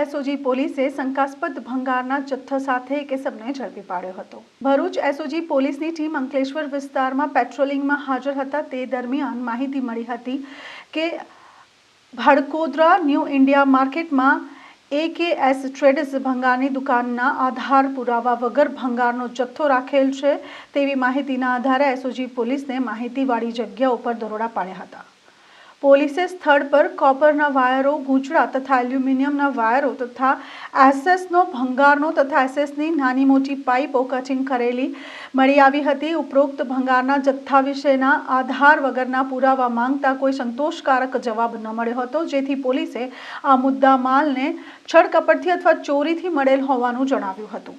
SOG પોલીસે શંકાસ્પદ ભંગારના જથ્થા સાથે એક સબને ઝડપી પાડ્યો હતો. ભરૂચ એસઓજી પોલીસની ટીમ અંકલેશ્વર વિસ્તારમાં પેટ્રોલિંગમાં હાજર હતા. તે દરમિયાન માહિતી મળી હતી કે ભડકોદરા ન્યૂ ઇન્ડિયા માર્કેટમાં એકેએસ ટ્રેડર્સ ભંગારની દુકાનના આધાર પુરાવા વગર ભંગારનો જથ્થો રાખેલ છે તેવી માહિતીના આધારે એસઓજી પોલીસને માહિતીવાળી જગ્યા ઉપર દરોડા પાડ્યા હતા. પોલીસે સ્થળ પર કોપરના વાયરો ગૂંચળા તથા એલ્યુમિનિયમના વાયરો તથા એસએસનો ભંગારનો તથા એસએસની નાની મોટી પાઇપો કચિંગ કરેલી મળી આવી હતી. ઉપરોક્ત ભંગારના જથ્થા વિશેના આધાર વગરના પુરાવા માંગતા કોઈ સંતોષકારક જવાબ ન મળ્યો હતો. જેથી પોલીસે આ મુદ્દા માલને છળકપટથી અથવા ચોરીથી મળેલ હોવાનું જણાવ્યું હતું.